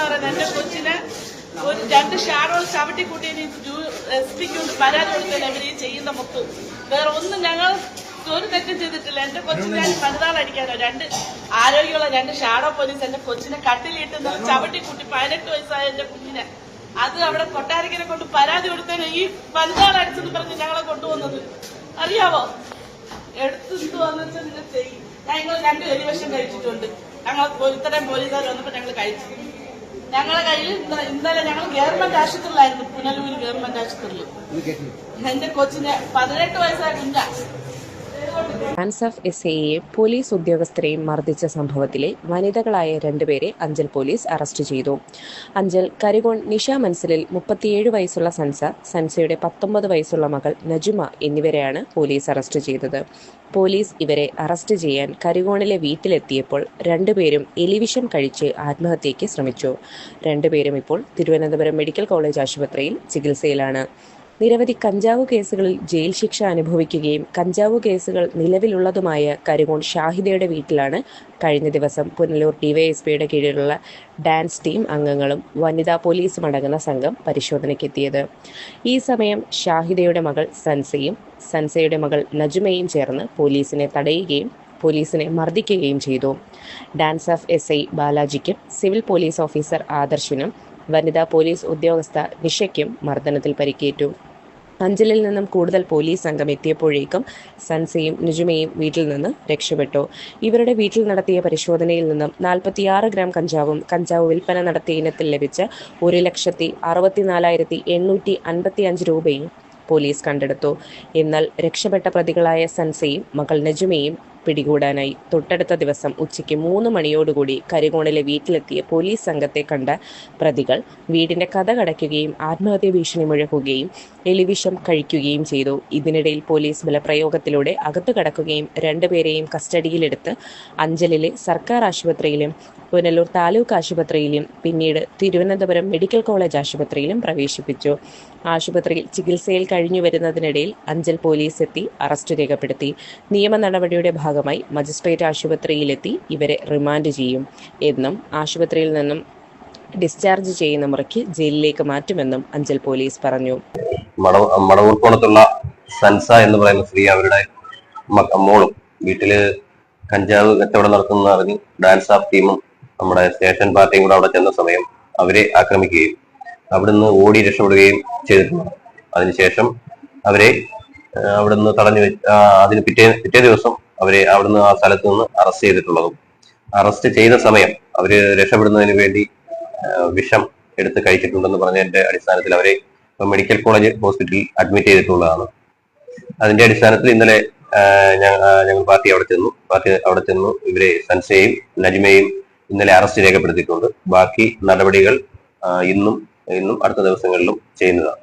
എന്ന് പറയുന്നത് എന്റെ കൊച്ചിനെ ഒരു രണ്ട് ഷാഡോൾ ചവിട്ടി കൂട്ടിയതിന് എസ് പിക്ക് കൊണ്ട് പരാതി കൊടുത്തതിന് അവർ ഈ ചെയ്യുന്ന മൊത്തം വേറെ ഒന്നും ഞങ്ങൾ ഒരു തെറ്റും ചെയ്തിട്ടില്ല. എന്റെ കൊച്ചിനെ ഞാൻ പണിതാളടിക്കാനോ രണ്ട് ആരോഗ്യമുള്ള രണ്ട് ഷാഡോ പോലീസ് എന്റെ കൊച്ചിനെ കട്ടിലിട്ട് ചവിട്ടി കൂട്ടി പതിനെട്ട് വയസ്സായ എന്റെ കുഞ്ഞിനെ. അത് അവിടെ കൊട്ടാരക്കരെ കൊണ്ട് പരാതി കൊടുത്തതിന് ഈ പണിതാളടിച്ചെന്ന് പറഞ്ഞ് ഞങ്ങളെ കൊണ്ടുവന്നത്. അറിയാവോ? എടുത്തു വന്നു വെച്ചാൽ നിങ്ങൾ ചെയ്യും ഞങ്ങൾ രണ്ട് എലിവേഷൻ കഴിച്ചിട്ടുണ്ട്. ഞങ്ങൾ ഇത്രയും പോലീസുകാർ വന്നപ്പോ ഞങ്ങൾ കഴിച്ചു. ഞങ്ങളെ കയ്യിൽ ഇന്ന- ഇന്നലെ ഞങ്ങൾ ഗവൺമെന്റ് ആശുപത്രിയിലായിരുന്നു പുനലൂർ ഗവൺമെന്റ് ആശുപത്രിയിൽ. എന്റെ കൊച്ചിന് പതിനെട്ട് വയസ്സായ കുഞ്ഞാ. ആൻസഫ് എസ് എയെ പോലീസ് ഉദ്യോഗസ്ഥരെയും മർദ്ദിച്ച സംഭവത്തിലെ വനിതകളായ രണ്ടുപേരെ അഞ്ചൽ പോലീസ് അറസ്റ്റ് ചെയ്തു. അഞ്ചൽ കരികോൺ നിഷ മൻസലിൽ മുപ്പത്തിയേഴ് വയസ്സുള്ള സൻസ സൻസയുടെ പത്തൊമ്പത് വയസ്സുള്ള മകൾ നജുമ എന്നിവരെയാണ് പോലീസ് അറസ്റ്റ് ചെയ്തത്. പോലീസ് ഇവരെ അറസ്റ്റ് ചെയ്യാൻ കരികോണിലെ വീട്ടിലെത്തിയപ്പോൾ രണ്ടുപേരും എലിവിഷം കഴിച്ച് ആത്മഹത്യയ്ക്ക് ശ്രമിച്ചു. രണ്ടുപേരും ഇപ്പോൾ തിരുവനന്തപുരം മെഡിക്കൽ കോളേജ് ആശുപത്രിയിൽ ചികിത്സയിലാണ്. നിരവധി കഞ്ചാവ് കേസുകളിൽ ജയിൽ ശിക്ഷ അനുഭവിക്കുകയും കഞ്ചാവ് കേസുകൾ നിലവിലുള്ളതുമായ കരിമോൺ ഷാഹിദയുടെ വീട്ടിലാണ് കഴിഞ്ഞ ദിവസം പുനലൂർ ഡിവൈഎസ്പിയുടെ കീഴിലുള്ള ഡാൻസ് ടീം അംഗങ്ങളും വനിതാ പോലീസും അടങ്ങുന്ന സംഘം പരിശോധനയ്ക്കെത്തിയത്. ഈ സമയം ഷാഹിദയുടെ മകൾ സൻസയും സൻസയുടെ മകൾ നജുമയും ചേർന്ന് പോലീസിനെ തടയുകയും പോലീസിനെ മർദ്ദിക്കുകയും ചെയ്തു. ഡാൻസ് ഓഫ് എസ് ഐ ബാലാജിക്കും സിവിൽ പോലീസ് ഓഫീസർ ആദർശിനും വനിതാ പോലീസ് ഉദ്യോഗസ്ഥ നിഷയ്ക്കും മർദ്ദനത്തിൽ പരിക്കേറ്റു. അഞ്ചലിൽ നിന്നും കൂടുതൽ പോലീസ് സംഘം എത്തിയപ്പോഴേക്കും സൻസയും നിജുമയും വീട്ടിൽ നിന്ന് രക്ഷപ്പെട്ടു. ഇവരുടെ വീട്ടിൽ നടത്തിയ പരിശോധനയിൽ നിന്നും നാൽപ്പത്തിയാറ് ഗ്രാം കഞ്ചാവും കഞ്ചാവ് വിൽപ്പന നടത്തിയ ഇനത്തിൽ ലഭിച്ച ഒരു ലക്ഷത്തി അറുപത്തിനാലായിരത്തി എണ്ണൂറ്റി അൻപത്തി അഞ്ച് രൂപയും പോലീസ് കണ്ടെടുത്തു. എന്നാൽ രക്ഷപ്പെട്ട പ്രതികളായ സൻസയും മകൾ നജുമയും പിടികൂടാനായി. തൊട്ടടുത്ത ദിവസം ഉച്ചയ്ക്ക് മൂന്ന് മണിയോടുകൂടി കരികോണിലെ വീട്ടിലെത്തിയ പോലീസ് സംഘത്തെ കണ്ട പ്രതികൾ വീടിന്റെ കഥ കടയ്ക്കുകയും ആത്മഹത്യ ഭീഷണി മുഴക്കുകയും എലിവിഷം കഴിക്കുകയും ചെയ്തു. ഇതിനിടയിൽ പോലീസ് ബലപ്രയോഗത്തിലൂടെ അകത്തു കടക്കുകയും രണ്ടുപേരെയും കസ്റ്റഡിയിലെടുത്ത് അഞ്ചലിലെ സർക്കാർ ആശുപത്രിയിലും പുനലൂർ താലൂക്ക് ആശുപത്രിയിലും പിന്നീട് തിരുവനന്തപുരം മെഡിക്കൽ കോളേജ് ആശുപത്രിയിലും പ്രവേശിപ്പിച്ചു. ആശുപത്രിയിൽ ചികിത്സയിൽ കഴിഞ്ഞു വരുന്നതിനിടയിൽ അഞ്ചൽ പോലീസ് എത്തി അറസ്റ്റ് രേഖപ്പെടുത്തി. നിയമ നടപടിയുടെ ഭാഗമായി മജിസ്ട്രേറ്റ് ആശുപത്രിയിലെത്തി ഇവരെ റിമാൻഡ് ചെയ്യും. എന്നും ആശുപത്രിയിൽ നിന്നും ഡിസ്ചാർജ് ചെയ്യുന്ന മുറയ്ക്ക് ജയിലിലേക്ക് മാറ്റുമെന്നും അഞ്ചൽ പോലീസ് പറഞ്ഞു. മടവ മടവൂർക്കോണത്തുള്ള സൻസ എന്ന് പറയുന്ന സ്ത്രീ അവരുടെ മോളും വീട്ടിൽ കഞ്ചാവ് കച്ചവടം നടത്തുന്ന അറിഞ്ഞ് ഡാൻസ് ആഫ് ടീമും നമ്മുടെ സ്റ്റേഷൻ പാർട്ടിയും കൂടെ അവിടെ ചെന്ന സമയം അവരെ ആക്രമിക്കുകയും അവിടുന്ന് ഓടി രക്ഷപ്പെടുകയും ചെയ്തിട്ടുണ്ട്. അതിനുശേഷം അവരെ അവിടുന്ന് തടഞ്ഞു വെച്ച് അതിന് പിറ്റേ പിറ്റേ ദിവസം അവരെ അവിടുന്ന് ആ സ്ഥലത്ത് നിന്ന് അറസ്റ്റ് ചെയ്തിട്ടുള്ളതും. അറസ്റ്റ് ചെയ്ത സമയം അവർ രക്ഷപ്പെടുന്നതിന് വേണ്ടി വിഷം എടുത്ത് കഴിച്ചിട്ടുണ്ടെന്ന് പറഞ്ഞതിന്റെ അടിസ്ഥാനത്തിൽ അവരെ മെഡിക്കൽ കോളേജ് ഹോസ്പിറ്റലിൽ അഡ്മിറ്റ് ചെയ്തിട്ടുള്ളതാണ്. അതിന്റെ അടിസ്ഥാനത്തിൽ ഇന്നലെ ഞങ്ങൾ പാർട്ടി അവിടെ ചെന്നു. പാർട്ടി അവിടെ ചെന്നു. ഇവരെ സൻസയും നജിമയും ഇന്നലെ അറസ്റ്റ് രേഖപ്പെടുത്തിയിട്ടുണ്ട്. ബാക്കി നടപടികൾ ഇന്നും ഇന്നും അടുത്ത ദിവസങ്ങളിലും ചെയ്യുന്നതാണ്.